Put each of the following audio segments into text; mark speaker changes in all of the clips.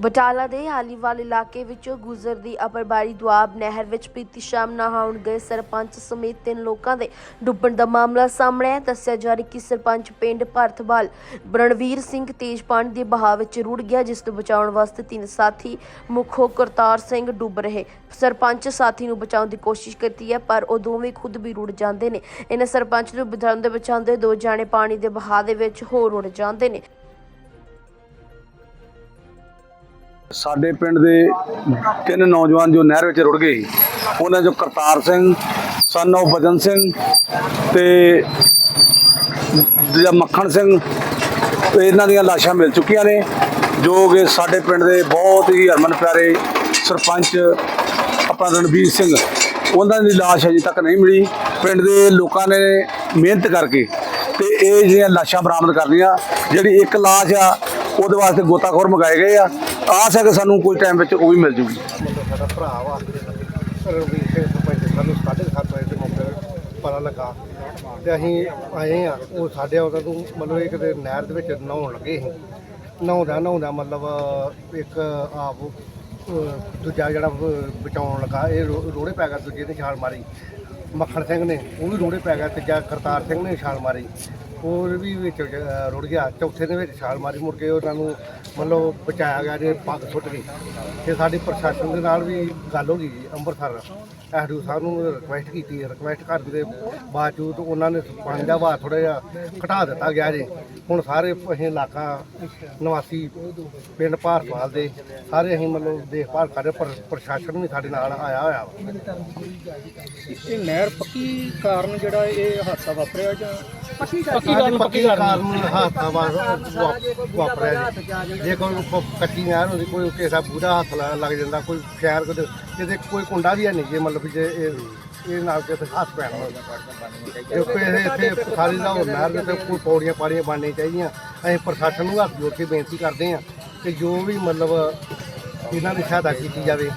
Speaker 1: ਬਟਾਲਾ ਦੇ ਹਾਲੀਵਾਲ ਇਲਾਕੇ ਵਿੱਚੋਂ ਗੁਜ਼ਰਦੀ ਅਪਰਬਾਰੀ ਦੁਆਬ ਨਹਿਰ ਵਿੱਚ ਪੀਤੀ ਸ਼ਾਮ ਨਹਾਉਣ ਗਏ ਸਰਪੰਚ ਸਮੇਤ ਤਿੰਨ ਲੋਕਾਂ ਦੇ ਡੁੱਬਣ ਦਾ ਮਾਮਲਾ ਸਾਹਮਣੇ ਆਇਆ। ਦੱਸਿਆ ਜਾ ਰਿਹਾ ਕਿ ਸਰਪੰਚ ਪਿੰਡ ਭਰਤਵਾਲ ਰਣਵੀਰ ਸਿੰਘ ਤੇਜ਼ ਦੇ ਬਹਾਅ ਵਿੱਚ ਰੁੜ ਗਿਆ, ਜਿਸ ਨੂੰ ਬਚਾਉਣ ਵਾਸਤੇ ਤਿੰਨ ਸਾਥੀ ਮੁਖੋ ਕਰਤਾਰ ਸਿੰਘ ਡੁੱਬ ਰਹੇ। ਸਰਪੰਚ ਸਾਥੀ ਨੂੰ ਬਚਾਉਣ ਦੀ ਕੋਸ਼ਿਸ਼ ਕਰਦੀ ਹੈ, ਪਰ ਉਹ ਦੋਵੇਂ ਖੁਦ ਵੀ ਰੁੜ ਜਾਂਦੇ ਨੇ। ਇਹਨਾਂ ਸਰਪੰਚ ਨੂੰ ਬਚਾਉਂਦੇ ਬਚਾਉਂਦੇ ਦੋ ਜਾਣੇ ਪਾਣੀ ਦੇ ਬਹਾਅ ਦੇ ਵਿੱਚ ਹੋਰ ਰੁੜ ਜਾਂਦੇ ਨੇ।
Speaker 2: ਸਾਡੇ ਪਿੰਡ ਦੇ ਤਿੰਨ ਨੌਜਵਾਨ ਜੋ ਨਹਿਰ ਵਿੱਚ ਰੁੜ ਗਏ ਸੀ, ਉਹਨਾਂ ਚੋਂ ਕਰਤਾਰ ਸਿੰਘ ਸਨ of ਬਜਨ ਸਿੰਘ ਤੇ ਦੂਜਾ ਮੱਖਣ ਸਿੰਘ ਇਹਨਾਂ ਦੀਆਂ ਲਾਸ਼ਾਂ ਮਿਲ ਚੁੱਕੀਆਂ ਨੇ ਜੋ ਕਿ ਸਾਡੇ ਪਿੰਡ ਦੇ ਬਹੁਤ ਹੀ ਹਰਮਨ ਪਿਆਰੇ ਸਰਪੰਚ ਆਪਣਾ ਰਣਬੀਰ ਸਿੰਘ ਉਹਨਾਂ ਦੀ ਲਾਸ਼ ਅਜੇ ਤੱਕ ਨਹੀਂ ਮਿਲੀ। ਪਿੰਡ ਦੇ ਲੋਕਾਂ ਨੇ ਮਿਹਨਤ ਕਰਕੇ ਤੇ ਇਹ ਜਿਹੜੀਆਂ ਲਾਸ਼ਾਂ ਬਰਾਮਦ ਕਰ ਲਈਆਂ ਜਿਹੜੀ ਇੱਕ ਲਾਸ਼ ਆ ਉਹਦੇ ਵਾਸਤੇ ਗੋਤਾਖੋਰ ਮੰਗਾਏ ਗਏ ਆ। ਆਸ ਹੈ ਕਿ ਸਾਨੂੰ ਕੋਈ ਟਾਈਮ ਵਿੱਚ ਉਹ ਵੀ ਮਿਲ ਜੂਗੀ।
Speaker 3: ਸਾਡਾ ਭਰਾ ਵਾ ਰਣਵੀਰ ਸਰਪੰਚ ਸਾਨੂੰ ਸਾਢੇ ਕੁ ਸੱਤ ਵਜੇ ਦੇ ਮੌਕੇ ਪਤਾ ਲੱਗਾ। ਤੇ ਅਸੀਂ ਆਏ ਆ, ਉਹ ਸਾਡੇ ਉਹਨਾਂ ਨੂੰ ਮਤਲਬ ਇੱਕ ਦੇ ਨਹਿਰ ਦੇ ਵਿੱਚ ਨਹਾਉਣ ਲੱਗੇ ਸੀ। ਨਹਾਉਂਦਾ ਨਹਾਉਂਦਾ ਮਤਲਬ ਇੱਕ ਆਪ ਦੂਜਾ ਜਿਹੜਾ ਬਚਾਉਣ ਲੱਗਾ। ਇਹ ਰੋ- ਰੋੜੇ ਪੈ ਗਿਆ ਦੂਜੇ ਨੇ ਛਾਲ ਮਾਰੀ। ਮੱਖਣ ਸਿੰਘ ਨੇ, ਉਹ ਵੀ ਰੋੜੇ ਪੈ ਗਿਆ ਤੀਜਾ ਕਰਤਾਰ ਸਿੰਘ ਨੇ ਛਾਲ ਮਾਰੀ। ਹੋਰ ਵੀ ਵਿੱਚ ਰੁੜ ਗਿਆ। ਚੌਥੇ ਦੇ ਵਿੱਚ ਛਾਲ ਮਾਰੀ ਮੁੜ ਕੇ ਉਹਨਾਂ ਨੂੰ ਮਤਲਬ ਬਚਾਇਆ ਗਿਆ ਜੇ ਪੱਗ ਸੁੱਟ ਗਈ। ਤੇ ਸਾਡੀ ਪ੍ਰਸ਼ਾਸਨ ਦੇ ਨਾਲ ਵੀ ਗੱਲ ਹੋ ਗਈ ਜੀ ਅੰਮ੍ਰਿਤਸਰ। ਐਸਡੀਓ ਸਾਹਿਬ ਨੂੰ ਰਿਕੁਐਸਟ ਕੀਤੀ। ਰਿਕੁਐਸਟ ਕਰਨ ਦੇ ਬਾਵਜੂਦ ਉਹਨਾਂ ਨੇ ਪਾਣੀ ਦਾ ਵਹਾਅ ਥੋੜਾ ਜਿਹਾ ਘਟਾ ਦਿੱਤਾ ਗਿਆ ਜੀ। ਹੁਣ ਸਾਰੇ ਅਸੀਂ ਇਲਾਕਾ ਨਿਵਾਸੀ ਪਿੰਡ ਭਾਰਤਵਾਲ ਦੇ ਸਾਰੇ ਅਸੀਂ ਮਤਲਬ ਦੇਖਭਾਲ ਕਰ ਰਹੇ ਪਰ ਪ੍ਰਸ਼ਾਸਨ ਵੀ ਸਾਡੇ ਨਾਲ ਆਇਆ ਹੋਇਆ ਵਾ।
Speaker 4: ਇਹ ਨਹਿਰ ਪੱਕੀ ਕਾਰਨ ਜਿਹੜਾ ਇਹ ਹਾਦਸਾ ਵਾਪਰਿਆ ਜਾਂ ਪੱਕੀ
Speaker 3: ਪੱਕੀ ਕਾਰਨ ਹਾਦਸਾ ਵਾ- ਵਾ- ਵਾਪਰਿਆ ਜੀ। ਜੇ ਕੋਈ ਪ- ਕੱਚੀ ਨਹਿਰ ਹੁੰਦੀ ਕੋਈ ਕਿਸੇ ਬੂੜਾ ਹੱਥ ਲ- ਲੱਗ ਜਾਂਦਾ ਕੋਈ ਸ਼ਹਿਰ ਕਿਤੇ ਕਿਤੇ ਕੋਈ ਕੁੰਡਾ ਵੀ ਹੈ ਨਹੀਂ ਜੇ ਮਤਲਬ ਜੇ ਇਹ ਇਹ ਨਾਲ ਕਿਸੇ ਹੱਥ ਪੈਣਾ ਹੋਵੇ। ਕਿਉਂਕਿ ਇਹ ਇੱਥੇ ਸਾਰੀ ਦਾ ਉਹ ਨਹਿਰ ਦੇ ਉੱਤੇ ਕੋਈ ਪੌੜੀਆਂ ਪਾੜੀਆਂ ਬਣਨੀਆਂ ਚਾਹੀਦੀਆਂ ਅਸੀਂ ਪ੍ਰਸ਼ਾਸਨ ਨੂੰ ਹੱਥ ਜੋੜ ਕੇ ਬੇਨਤੀ ਕਰਦੇ ਹਾਂ ਕਿ ਜੋ ਵੀ ਮਤਲਬ ਇਹਨਾਂ ਦੀ ਸਹਾਇਤਾ ਕੀਤੀ ਜਾਵੇ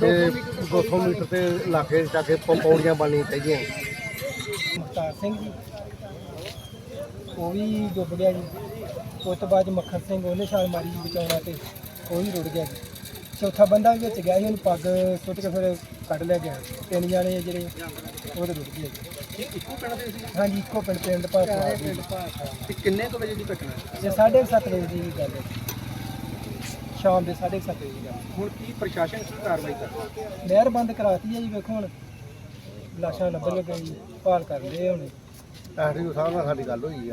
Speaker 3: ਤੇ 200 ਮੀਟਰ ਤੇ ਇਲਾਕੇ ਜਾ ਕੇ ਪੌੜੀਆਂ ਬਣਨੀਆਂ ਚਾਹੀਦੀਆਂ।
Speaker 4: ਮੁਖਤਾਰ ਸਿੰਘ ਜੀ। ਉਹ ਵੀ ਡੁੱਬ ਗਿਆ ਜੀ। ਉਸ ਤੋਂ ਬਾਅਦ ਮੱਖਣ ਸਿੰਘ ਉਹਨੇ ਛਾਲ ਮਾਰੀ ਜੀ ਬਚਾਉਣਾ ਤੇ। ਉਹ ਵੀ ਰੁੜ ਗਿਆ ਜੀ। ਚੌਥਾ ਬੰਦਾ ਵੀ ਵਿੱਚ ਗਿਆ ਸੀ ਉਹਨੂੰ ਪੱਗ ਸੁੱਟ ਕੇ ਫਿਰ ਕੱਢ ਲਿਆ ਗਿਆ। ਤਿੰਨ ਜਾਣੇ ਜਿਹੜੇ ਉਹ ਤੇ ਰੁੜ ਗਏ ਜੀ। ਇੱਕੋ ਪਿੰਡ ਦੇ ਸੀ? ਹਾਂਜੀ ਇੱਕੋ ਪਿੰਡ ਪਿੰਡ ਭਾਰਤ
Speaker 5: ਤੇ ਕਿੰਨੇ ਕੁ ਵਜੇ ਦੀ ਘਟਨਾ?
Speaker 4: ਜੇ 7:30 ਵਜੇ ਦੀ ਗੱਲ ਹੈ ਸ਼ਾਮ ਦੇ 7:30 ਵਜੇ ਦੀ ਗੱਲ
Speaker 5: ਹੁਣ ਕੀ ਪ੍ਰਸ਼ਾਸਨ ਕੀ ਕਾਰਵਾਈ ਕਰਦਾ?
Speaker 4: ਨਹਿਰ ਬੰਦ ਕਰਾਤੀ ਹੈ ਜੀ ਵੇਖੋ ਹੁਣ। ਲਾਸ਼ਾਂ ਲੱਭਣ ਲੱਗੇ ਜੀ ਭਾਲ ਕਰ ਰਹੇ ਹੁਣ
Speaker 3: ਐਸਡੀਓ ਸਾਹਿਬ ਨਾਲ ਸਾਡੀ ਗੱਲ ਹੋਈ ਆ।